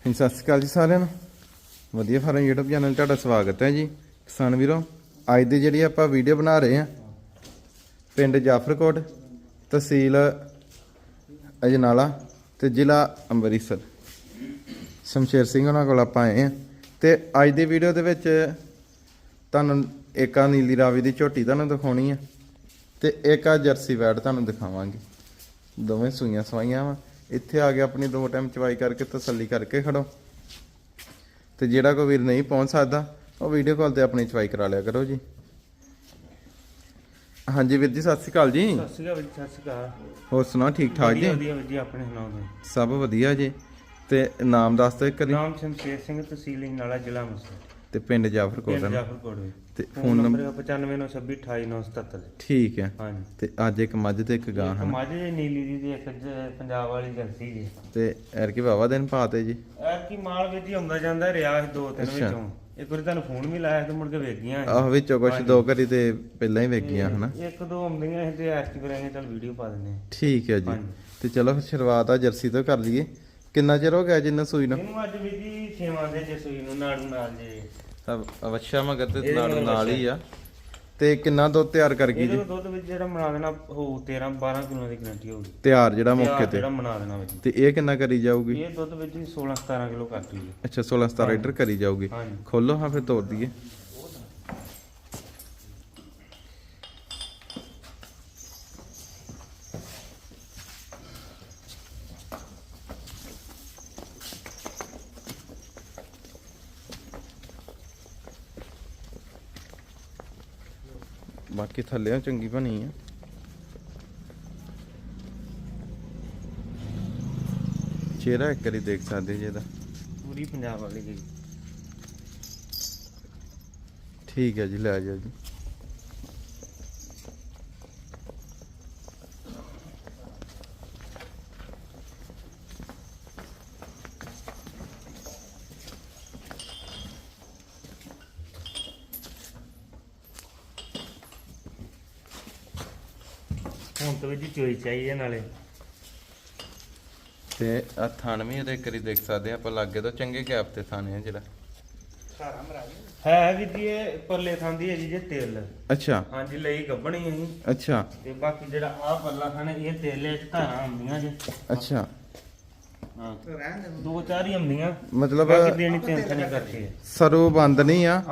ਹਾਂਜੀ, ਸਤਿ ਸ਼੍ਰੀ ਅਕਾਲ ਜੀ ਸਾਰਿਆਂ ਨੂੰ। ਵਧੀਆ ਫਾਰਮ YouTube ਚੈਨਲ ਤੁਹਾਡਾ ਸਵਾਗਤ ਹੈ ਜੀ। ਕਿਸਾਨ ਵੀਰੋ, ਅੱਜ ਦੀ ਜਿਹੜੀ ਆਪਾਂ ਵੀਡੀਓ ਬਣਾ ਰਹੇ ਹਾਂ, ਪਿੰਡ ਜਾਫਰਕੋਟ, ਤਹਿਸੀਲ ਅਜਨਾਲਾ ਤੇ ਜ਼ਿਲ੍ਹਾ ਅੰਮ੍ਰਿਤਸਰ। ਸ਼ਮਸ਼ੇਰ ਸਿੰਘ ਉਹਨਾਂ ਕੋਲ ਆਪਾਂ ਆਏ ਹਾਂ ਤੇ ਅੱਜ ਦੀ ਵੀਡੀਓ ਦੇ ਵਿੱਚ ਤੁਹਾਨੂੰ ਇੱਕ ਆ ਨੀਲੀ ਰਾਵੀ ਦੀ ਝੋਟੀ ਤੁਹਾਨੂੰ ਦਿਖਾਉਣੀ ਆ ਤੇ ਇੱਕ ਆ ਜਰਸੀ ਵੈਡ ਤੁਹਾਨੂੰ ਦਿਖਾਵਾਂਗੇ। ਦੋਵੇਂ ਸੂਈਆਂ ਸਵਾਈਆਂ ਵਾ। ਇੱਥੇ ਆ ਕੇ ਆਪਣੀ ਦੋ ਟਾਈਮ ਚਵਾਈ ਕਰਕੇ ਤਸੱਲੀ ਕਰਕੇ ਖੜੋ। ਤੇ ਜਿਹੜਾ ਕੋਈ ਵੀਰ ਨਹੀਂ ਪਹੁੰਚ ਸਕਦਾ ਉਹ ਵੀਡੀਓ ਕਾਲ ਤੇ ਆਪਣੀ ਚਵਾਈ ਕਰਾ ਲਿਆ ਕਰੋ ਜੀ। ਹਾਂਜੀ ਵੀਰ ਜੀ ਸਤਿ ਸ਼੍ਰੀ ਅਕਾਲ ਜੀ। ਸਤਿ ਸ਼੍ਰੀ ਅਕਾਲ ਜੀ, ਸਤਿ ਸ਼੍ਰੀ ਅਕਾਲ। ਹੋਰ ਸੁਣਾਓ ਠੀਕ ਠਾਕ ਜੀ? ਵਧੀਆ ਵਧੀਆ ਆਪਣੇ ਸੁਣਾਓ ਸਭ ਵਧੀਆ ਜੀ। ਤੇ ਨਾਮ ਦੱਸ ਦਿਓ ਇੱਕ ਵਾਰੀ। ਨਾਮ ਸ਼ਮਸ਼ੇਰ ਸਿੰਘ ਤਹਿਸੀਲ ਨਾਲਾ ਜ਼ਿਲ੍ਹਾ ਮੁਸਲ ਤੇ ਪਿੰਡ ਜਾਫਰਕੋਟ ਹੈ? ਜਾਫਰਕੋਟ ਤੇ ਫੋਨ ਨੰਬਰ ਨੰਬਰ 9596289977 ਠੀਕ ਹੈ। ਹਾਂਜੀ। ਤੇ ਅੱਜ ਇੱਕ ਮੱਝ ਤੇ ਇੱਕ ਗਾਂ ਹਨ? ਮਾਝੇ ਦੀ ਨੀਲੀ ਦੀ ਤੇ ਇੱਕ ਜ- ਪੰਜਾਬ ਵਾਲੀ ਜਲਸੀ ਜੀ। ਤੇ ਐਰ ਕੀ ਬਾਵਾ ਦਿਨ ਪਾਤੇ ਜੀ? ਐਰ ਕੀ ਮਾਲ ਵਿੱਚ ਹੀ ਆਉਂਦਾ ਜਾਂਦਾ ਰਿਹਾ ਸੀ ਦੋ ਤਿੰਨ। ਵਿੱਚੋਂ। ਇੱਕ ਵਾਰੀ ਤੁਹਾਨੂੰ ਫੋਨ ਵੀ ਲਾਇਆ ਤੇ ਮੁੜ ਕੇ ਵੇਖ ਗਈਆਂ ਆਹ ਵਿੱਚੋਂ ਕੁਛ ਦੋ ਘਰੀ ਤੇ ਪਹਿਲਾਂ ਹੀ ਵੇਖ ਗਈਆਂ ਹਨਾ? ਇੱਕ ਦੋ ਆਉਂਦੀਆਂ ਸੀ ਤੇ ਕੀ ਕਰਾਂਗੇ ਚੱਲ ਵੀਡੀਓ ਪਾ ਦਿੰਦੇ ਠੀਕ ਹੈ ਜੀ। ਤੇ ਚਲੋ ਫਿਰ ਸ਼ੁਰੂਆਤ ਆ ਜਰਸੀ ਤੋਂ ਕਰ ਲਈਏ। ਕਿੰਨਾ ਚਿਰ ਹੋ ਗਿਆ ਜਿੰਨਾ ਸੂਈ ਨੂੰ? ਇਹਨੂੰ ਅੱਜ ਵੀ ਜੀ ਛੇਵਾਂ ਦੇ ਜੇ ਸੂਈ ਨੂੰ ਨਾੜੂ ਨਾਲ ਜੇ। ਅਵਸ਼ਾ ਮਗਰ ਤੇ ਇਹਦੇ ਨਾਲ ਹੀ ਆ। ਤੇ ਕਿੰਨਾ ਦੁੱਧ ਤਿਆਰ ਕਰ ਗਈ ਜੀ? ਦੁੱਧ ਵਿੱਚ ਜਿਹੜਾ ਬਣਾ ਦੇਣਾ ਹੋਊ 13 12 ਕਿਲੋ ਦੀ ਗਰੰਟੀ ਹੋਊਗੀ। ਤਿਆਰ ਜਿਹੜਾ ਮੌਕੇ ਤੇ। ਜਿਹੜਾ ਬਣਾ ਦੇਣਾ ਵਿੱਚ। ਤੇ ਇਹ ਕਿੰਨਾ ਕਰੀ ਜਾਊਗੀ? ਇਹ ਦੁੱਧ ਵਿੱਚ ਹੀ 16 17 ਕਿਲੋ ਕਰਦੀ ਹੈ ਅੱਛਾ 16 17 ਲੀਟਰ ਕਰੀ ਜਾਊਗੀ। ਹਾਂਜੀ। ਖੋਲੋ ਹਾਂ ਫਿਰ ਤੋੜ ਦਈਏ। ਬਾਕੀ ਥੱਲੇ ਚੰਗੀ ਬਣੀ ਆ। ਚਿਹਰਾ ਇੱਕ ਵਾਰੀ ਦੇਖ ਸਕਦੇ ਜੀ ਇਹਦਾ। ਪੂਰੀ ਪੰਜਾਬ ਵਾਲੀ ਗਈ। ਠੀਕ ਹੈ ਜੀ ਲੈ ਜਾਓ ਜੀ। ਹੁਣ ਤਾਂ ਵੀ ਚੋਈ ਚਾਹੀਏ ਨਾਲੇ। ਤੇ ਆ ਥਣ ਵੀ ਇਹਦੇ ਕਰੀ ਦੇਖ ਸਕਦੇ ਆ ਆਪਾਂ ਲਾਗੇ ਤੋਂ ਚੰਗੇ ਗੈਪ ਤੇ ਥਾਣੇ ਆ ਜਿਹੜਾ। ਹੈ ਵੀ ਜੀ ਇਹ ਪੱਲੇ ਖਾਂਦੀ ਹੈ ਜੀ ਜੇ ਤੇਲ। ਅੱਛਾ। ਹਾਂਜੀ ਲਈ ਗੱਬਣੀ ਅਸੀਂ ਅੱਛਾ। ਤੇ ਬਾਕੀ ਜਿਹੜਾ ਆ ਪੱਲਾ ਖਾਣੇ ਇਹ ਤੇਲੇ ਚ ਧਾਰਾਂ ਹੁੰਦੀਆਂ ਜੇ। ਅੱਛਾ। ਹਾਂ। ਦੋ ਚਾਰ ਹੀ ਹੁੰਦੀਆਂ। ਮਤਲਬ ਬਾਕੀ ਦੇਣੀ ਟੈਨਸ਼ਨ ਨਹੀਂ ਕਰਦੀ ਸਰੂ ਬੰਦ ਨਹੀਂ ਆ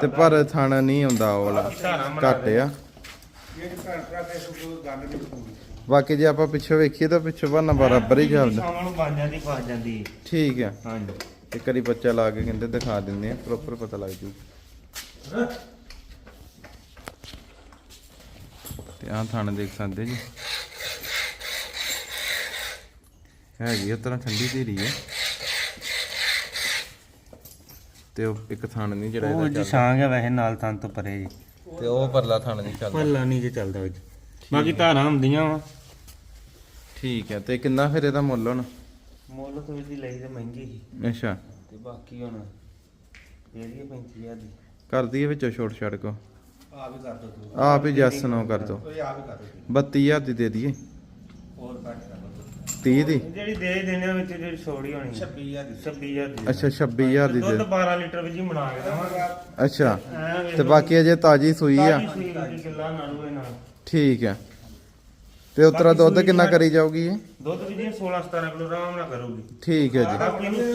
ਤੇ ਪਰ ਥਣ ਨਹੀਂ ਹੁੰਦਾ ਉਹ ਵਾਲਾ। ਬਾਕੀ ਜੇ ਆਪਾਂ ਪਿੱਛੇ ਵੇਖੀਏ ਤਾਂ ਪਿੱਛੇ ਬੰਨਾ ਬਰਾਬਰ ਹੀ ਚੱਲਦਾ ਸ਼ਾਮਾਂ ਨੂੰ ਬਣ ਜਾਂਦੀ ਫਸ ਜਾਂਦੀ। ਹੈ। ਠੀਕ ਆ। ਹਾਂਜੀ। ਇੱਕ ਵਾਰੀ ਬੱਚਾ ਲਾ ਕੇ ਕਹਿੰਦੇ ਦਿਖਾ ਦਿੰਦੇ ਆ ਪ੍ਰੋਪਰ ਪਤਾ ਲੱਗ ਜੂ। ਤੇ ਆਹ ਥਣ ਦੇਖ ਸਕਦੇ ਜੀ। ਹੈਗੀ ਉਹ ਤਰ੍ਹਾਂ ਠੰਡੀ ਧੀਰੀ ਹੈ ਤੇ ਉਹ ਇੱਕ ਥਣ ਨਹੀਂ ਜਿਹੜਾ ਉਹ ਇਹਦਾ ਜੀ ਚੱਲਦਾ। ਸਾਂਗ ਹੈ ਵੈਸੇ ਨਾਲ ਤਨ ਤੋਂ ਪਰੇ ਜੀ। ਤੇ ਉਹ ਪਰਲਾ ਥਣ ਨਹੀਂ ਚੱਲਦਾ। ਪੱਲਾ ਨਹੀਂ ਜੇ ਚੱਲਦਾ ਵਿੱਚ। ਬਾਕੀ ਧਾਰਾਂ ਹੁੰਦੀਆਂ ਵਾ। ਠੀਕ ਹੈ ਤੇ ਕਿੰਨਾ ਫਿਰ ਇਹਦਾ ਮੁੱਲ ਹੁਣ? ਮੁੱਲ ਤੋਂ ਇਹਦੀ ਲਈ ਤੇ ਮਹਿੰਗੀ ਸੀ। ਅੱਛਾ। ਤੇ ਬਾਕੀ ਹੁਣ ਦੇ ਦਈਏ 35000 ਦੀ। ਕਰ ਦਈਏ ਵਿੱਚੋਂ ਛੋਟ ਛੜ ਕੋ। ਆ ਵੀ ਕਰ ਦੋ। ਤੂੰ ਆਪ ਹੀ ਜੈਸ ਨੋ ਕਰ ਦੋ। ਓਏ ਆ ਵੀ ਕਰ ਦੋ। 32000 ਦੀ ਦੇ ਦਈਏ। ਦੋ 30 ਦੀ? ਜਿਹੜੀ ਦੇ ਦੇਣੇ ਵਿੱਚ ਜਿਹੜੀ ਛੋੜੀ ਹੋਣੀ। 26000 ਦੀ। 26000 ਦੀ। ਅੱਛਾ 26000 ਦੀ ਦੁੱਧ ਦੇ। 12 ਲੀਟਰ ਵਿੱਚ ਹੀ ਬਣਾ ਕੇ ਦੇਵਾਂਗਾ। ਅੱਛਾ ਐਂ ਵੇਖ ਤੇ ਲਓ। ਬਾਕੀ ਅਜੇ ਤਾਜੀ ਸੂਈ ਆ? ਤਾਜ਼ੀ ਸੂਈ ਦੀ ਕਿੱਲਾ ਨਾਲੂ ਇਹ ਨਾਲ। ਠੀਕ ਹੈ ਤੇ ਉਤਰਾ ਬਾਕੀ ਦੁੱਧ ਸੂਈ ਕਿੰਨਾ ਕਰੀ ਜਾਊਗੀ ਇਹ? ਦੁੱਧ ਵੀ ਜੀ 16 17 ਕਿਲੋ ਆਰਾਮ ਨਾਲ ਕਰੂਗੀ। ਠੀਕ ਹੈ ਜੀ। ਬਾਕੀ ਨੂੰ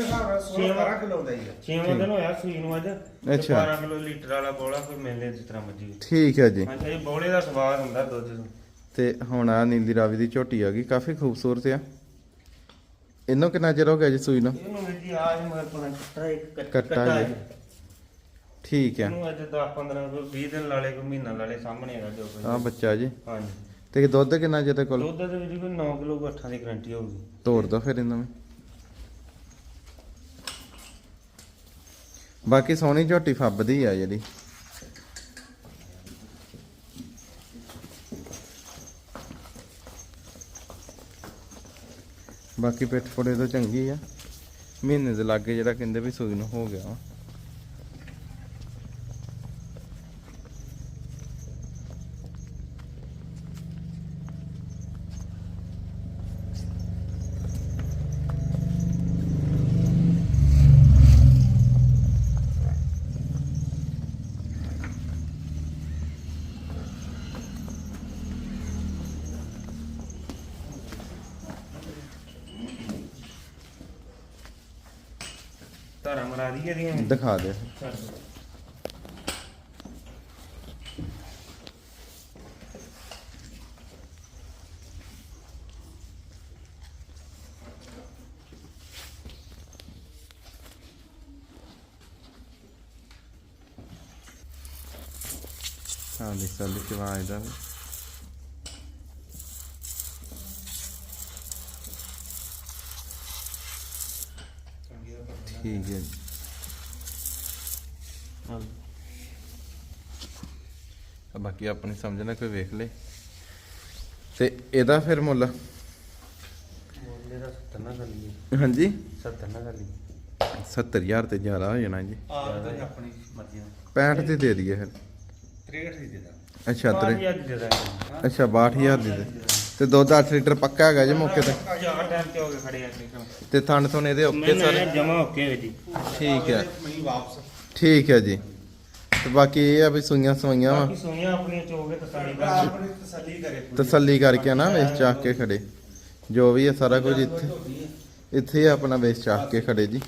16 ਕਿਲੋ ਦਾ ਹੀ ਆ। 6 ਦਿਨ ਹੋਇਆ ਸੂਈ ਨੂੰ ਅੱਜ ਤੇ ਅੱਛਾ। 12 ਕਿਲੋ ਲੀਟਰ ਵਾਲਾ ਬੋਲਾ ਕੋਈ ਮਿਲਦੇ ਜਿਸ ਤਰ੍ਹਾਂ ਮਰਜ਼ੀ ਠੀਕ ਹੈ ਜੀ। ਅੱਛਾ ਇਹ ਬੋਲੇ ਦਾ ਸਵਾਦ ਹੁੰਦਾ ਦੁੱਧ ਦਾ ਤੇ ਹੁਣ ਆ ਨੀਲੀ ਰਾਵੀ ਦੀ ਝੋਟੀ ਆ ਗਈ ਕਾਫੀ ਖੂਬਸੂਰਤ ਆ। ਇਹਨੂੰ ਕਿੰਨਾ ਚਿਰ ਹੋ ਗਿਆ ਜੀ ਸੂਈ ਨੂੰ? ਇਹਨੂੰ ਵੀ ਜੀ ਆਜ ਮਗਰ ਪਤਾ ਕੱਟਾ ਇੱਕ ਕੱਟ- ਕੱਟਾ ਕੱਟਾ ਜੀ। ਹੈ। ਠੀਕ ਹੈ। ਇਹਨੂੰ ਅੱਜ 10 15 ਕੋਈ 20 ਦਿਨ ਲਾਲੇ ਕੋਈ ਮਹੀਨਾ ਲਾਲੇ ਸਾਹਮਣੇ ਹੈਗਾ ਜੋ ਆ ਕੋਈ ਬੱਚਾ ਜੀ। ਹਾਂਜੀ। ਤੇ ਦੁੱਧ ਕਿੰਨਾ ਜਿਹਦੇ ਕੋਲ? ਦੁੱਧ ਦੇ ਵਿੱਚ ਕੋਈ 9 ਕਿਲੋ ਗੱਠਾਂ ਦੀ ਗਰੰਟੀ ਹੋਊਗੀ। ਤੋੜ ਦੋ ਫਿਰ ਇਹਨਾਂ ਨੂੰ ਬਾਕੀ ਸੋਹਣੀ ਝੋਟੀ ਫੱਬਦੀ ਆ ਜਿਹੜੀ। ਬਾਕੀ ਪਿੱਠ ਫੋੜੇ ਤਾਂ ਚੰਗੀ ਆ। ਮਹੀਨੇ ਦੇ ਲਾਗੇ ਜਿਹੜਾ ਕਹਿੰਦੇ ਵੀ ਸੂਈ ਨੂੰ ਹੋ ਗਿਆ ਧਾਰਾ ਮਰਾ ਦੀ ਇਹਦੀਆਂ ਦਿਖਾ ਦੇ। ਹਾਂ ਦੇ ਸੱਲ ਕੇ ਆਵਾਜ਼ ਦਾ ਵੀ। ਠੀਕ ਹੈ ਜੀ। ਹਾਂ ਤਾਂ ਬਾਕੀ ਆਪਣੀ ਸਮਝ ਨਾਲ ਕੋਈ ਵੇਖ ਲੇ। ਤੇ ਇਹਦਾ ਫਿਰ ਮੁੱਲ? ਮੁੱਲੇ ਦਾ 70 ਨਾ ਕਰ ਲਈਏ। ਹਾਂਜੀ? 70 ਨਾ ਕਰ ਲਈਏ। 70000 ਤੇ ਜ਼ਿਆਦਾ ਹੋ ਜਾਣਾ ਜੀ। ਆਪ ਤਾਂ ਆਪਣੀ ਮਰਜ਼ੀ ਨਾਲ। 65 ਤੇ ਦੇ ਦਈਏ ਫਿਰ। 63 ਦੀ ਦੇ ਦਾਂ ਅੱਛਾ ਤਰੇ ਅੱਜ ਦੇ ਦਾਂਗੇ। ਅੱਛਾ 62000 ਦੀ ਦੇ। ਤੇ ਦੁੱਧ 8 ਲੀਟਰ ਪੱਕਾ ਹੈਗਾ ਜੀ ਮੌਕੇ ਤੇ। ਚਾਰ ਟਾਈਮ ਤੇ ਹੋ ਗਏ ਖੜੇ ਆ ਕੇ ਤੇ ਥਣ ਥਣ ਇਹਦੇ ਓਕੇ ਸਾਰੇ? ਜਮਾ ਓਕੇ ਹੋ ਜੀ। ਠੀਕ ਹੈ ਮੈਂ ਵਾਪਸ। ਠੀਕ ਹੈ ਜੀ। ਤੇ ਬਾਕੀ ਇਹ ਆ ਵੀ ਸੂਈਆਂ ਸਵਾਈਆਂ ਵਾ। ਬਾਕੀ ਸੋਈਆਂ ਆਪਣੀਆਂ ਚੋਗੇ ਤਸਾਲੀ ਕਰ ਤਸੱਲੀ ਕਰੇ ਤਸੱਲੀ ਕਰਕੇ ਨਾ ਵੇਚ ਚਾਕ ਕੇ ਖੜੇ। ਜੋ ਵੀ ਹੈ ਸਾਰਾ ਕੁਝ ਇੱਥੇ ਇੱਥੇ ਆਪਣਾ ਵੇਚ ਚਾਕ ਕੇ ਖੜੇ ਜੀ।